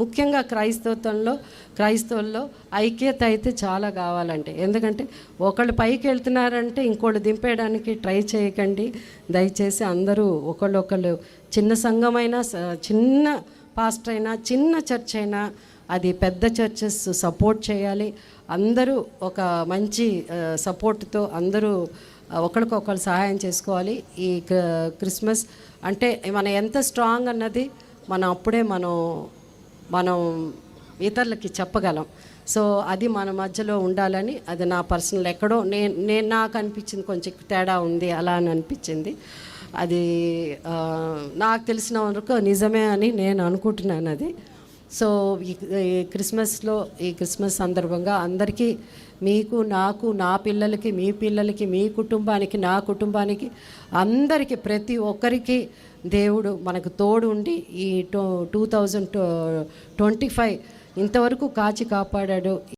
ముఖ్యంగా క్రైస్తవత్వంలో క్రైస్తవుల్లో ఐక్యత అయితే చాలా కావాలంటే. ఎందుకంటే ఒకళ్ళు పైకి వెళ్తున్నారంటే ఇంకోళ్ళు దింపేయడానికి ట్రై చేయకండి. దయచేసి అందరూ ఒకళ్ళొకళ్ళు చిన్న సంఘమైనా చిన్న పాస్టర్ అయినా చిన్న చర్చ్ అయినా అది పెద్ద చర్చెస్ సపోర్ట్ చేయాలి. అందరూ ఒక మంచి సపోర్ట్తో అందరూ ఒకరికొకరు సహాయం చేసుకోవాలి. ఈ క్రిస్మస్ అంటే మనం ఎంత స్ట్రాంగ్ అన్నది మనం అప్పుడే మనం మనం ఇతరులకి చెప్పగలం. సో అది మన మధ్యలో ఉండాలని అది నా పర్సనల్ ఎక్కడో నేను నేను నాకు అనిపించింది కొంచెం తేడా ఉంది అలా అని అనిపించింది. అది నాకు తెలిసిన వరకు నిజమే అని నేను అనుకుంటున్నాను అది. సో ఈ క్రిస్మస్లో ఈ క్రిస్మస్ సందర్భంగా అందరికీ మీకు నాకు నా పిల్లలకి మీ పిల్లలకి మీ కుటుంబానికి నా కుటుంబానికి అందరికీ ప్రతి ఒక్కరికి దేవుడు మనకు తోడు ఉండి ఈ two two thousand twenty five ఇంతవరకు కాచి కాపాడాడు.